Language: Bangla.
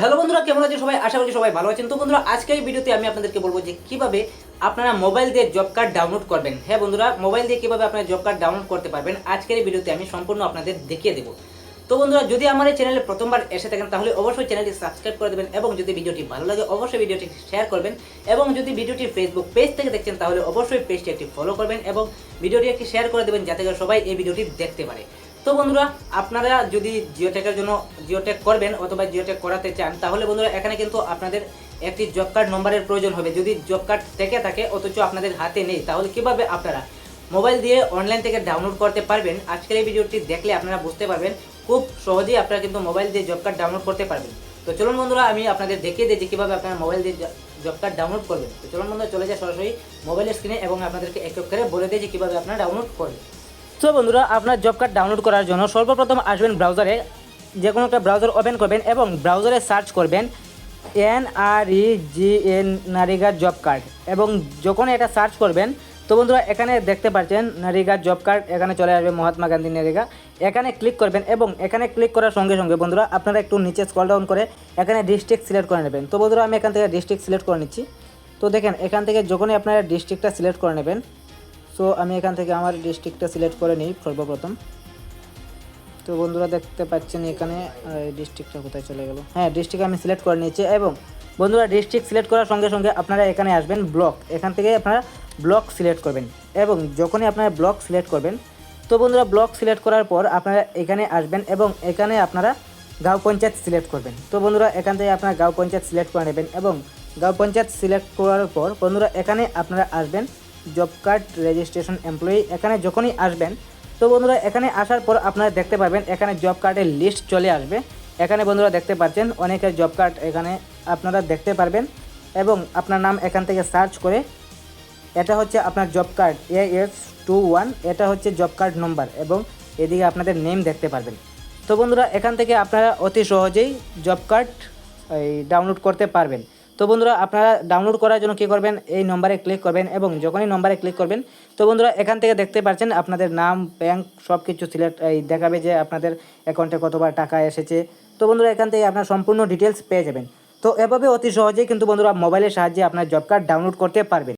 হ্যালো বন্ধুরা, কেমন আছেন সবাই? আশা করি সবাই ভালো আছেন। তো বন্ধুরা, আজকের ভিডিওতে আমি আপনাদেরকে বলব যে কীভাবে আপনারা মোবাইল দিয়ে জব কার্ড ডাউনলোড করবেন। হ্যাঁ বন্ধুরা মোবাইল দিয়ে কীভাবে আপনারা জব কার্ড ডাউনলোড করতে পারবেন, আজকের ভিডিওতে আমি সম্পূর্ণ আপনাদের দেখিয়ে দেবো। তো বন্ধুরা, যদি আমার এই চ্যানেলে প্রথমবার এসে থাকেন, তাহলে অবশ্যই চ্যানেলটি সাবস্ক্রাইব করে দেবেন এবং যদি ভিডিওটি ভালো লাগে, অবশ্যই ভিডিওটি শেয়ার করবেন এবং যদি ভিডিওটি ফেসবুক পেজ থেকে দেখছেন, তাহলে অবশ্যই পেজটি একটি ফলো করবেন এবং ভিডিওটি একটি শেয়ার করে দেবেন, যাতে করে সবাই এই ভিডিওটি দেখতে পারে। তো বন্ধুরা, আপনারা যদি জিওটেকের জন্য জিওটেক করবেন অথবা জিওটেক করাতে চান, তাহলে বন্ধুরা এখানে কিন্তু আপনাদের একটি জব কার্ড নম্বরের প্রয়োজন হবে। যদি জব কার্ড থেকে থাকে, অথচ আপনাদের হাতে নেই, তাহলে কীভাবে আপনারা মোবাইল দিয়ে অনলাইন থেকে ডাউনলোড করতে পারবেন? আজকের এই ভিডিওটি দেখলে আপনারা বুঝতে পারবেন, খুব সহজেই আপনারা কিন্তু মোবাইল দিয়ে জব কার্ড ডাউনলোড করতে পারবেন। তো চলুন বন্ধুরা, আমি আপনাদের দেখিয়ে দিই যে কীভাবে আপনারা মোবাইল দিয়ে জব কার্ড ডাউনলোড করবেন। তো চলুন বন্ধুরা, চলে যায় সরাসরি মোবাইলের স্ক্রিনে এবং আপনাদেরকে এক এক করে বলে দিই যে কীভাবে আপনারা ডাউনলোড করবেন। তো বন্ধুরা, আপনার জব কার্ড ডাউনলোড করার জন্য সর্বপ্রথম আসবেন ব্রাউজারে যে কোনো একটা ব্রাউজার ওপেন করবেন এবং ব্রাউজারে সার্চ করবেন N R E G N NREGA job card এবং যখন এটা সার্চ করবেন, তো বন্ধুরা, এখানে দেখতে পাচ্ছেন নারিগা জব কার্ড এখানে চলে আসবে মহাত্মা গান্ধী নারিগা এখানে ক্লিক করবেন এবং এখানে ক্লিক করার সঙ্গে সঙ্গে বন্ধুরা, আপনারা একটু নিচে স্কল ডাউন করে এখানে ডিস্ট্রিক্ট সিলেক্ট করে নেবেন। তো বন্ধুরা, আমি এখান থেকে ডিস্ট্রিক্ট সিলেক্ট করে নিচ্ছি। তো দেখেন, এখান থেকে যখনই আপনারা ডিস্ট্রিক্টটা সিলেক্ট করে নেবেন সো আমি এখান থেকে আমার ডিস্ট্রিক্টটা সিলেক্ট করে নিই সর্বপ্রথম। তো বন্ধুরা দেখতে পাচ্ছেন এখানে ডিস্ট্রিক্টটা কোথায় চলে গেল? হ্যাঁ ডিস্ট্রিক্ট আমি সিলেক্ট করে নিয়েছি এবং বন্ধুরা ডিস্ট্রিক্ট সিলেক্ট করার সঙ্গে সঙ্গে আপনারা এখানে আসবেন ব্লক এখান থেকে আপনারা ব্লক সিলেক্ট করবেন এবং যখনই আপনারা ব্লক সিলেক্ট করবেন, তো বন্ধুরা ব্লক সিলেক্ট করার পর আপনারা এখানে আসবেন এবং এখানে আপনারা গাঁও পঞ্চায়েত সিলেক্ট করবেন। তো বন্ধুরা এখান থেকে আপনারা গাঁও পঞ্চায়েত সিলেক্ট করে নেবেন এবং গাঁও পঞ্চায়েত সিলেক্ট করার পর বন্ধুরা এখানে আপনারা আসবেন জব কার্ড রেজিস্ট্রেশন এমপ্লয়ি এখানে যখনই আসবেন, তো বন্ধুরা এখানে আসার পর আপনারা দেখতে পাবেন এখানে জব কার্ডের লিস্ট চলে আসবে। এখানে বন্ধুরা দেখতে পাচ্ছেন অনেকের জব কার্ড এখানে আপনারা দেখতে পারবেন এবং আপনার নাম এখান থেকে সার্চ করে, এটা হচ্ছে আপনার job card A S two one এটা হচ্ছে জব কার্ড নম্বর এবং এদিকে আপনাদের নেম দেখতে পারবেন। তো বন্ধুরা এখান থেকে আপনারা অতি সহজেই জব কার্ড এই ডাউনলোড করতে পারবেন। তো বন্ধুরা, আপনারা ডাউনলোড করার জন্য কী করবেন? এই নম্বরে ক্লিক করবেন এবং যখনই নম্বরে ক্লিক করবেন, তো বন্ধুরা, এখান থেকে দেখতে পাচ্ছেন আপনাদের নাম ব্যাঙ্ক সব কিছু সিলেক্ট এই দেখাবে যে আপনাদের অ্যাকাউন্টে কতবার টাকা এসেছে। তো বন্ধুরা, এখান থেকে আপনার সম্পূর্ণ ডিটেলস পেয়ে যাবেন। তো এভাবে অতি সহজেই কিন্তু বন্ধুরা মোবাইলের সাহায্যে আপনার জব কার্ড ডাউনলোড করতে পারবেন।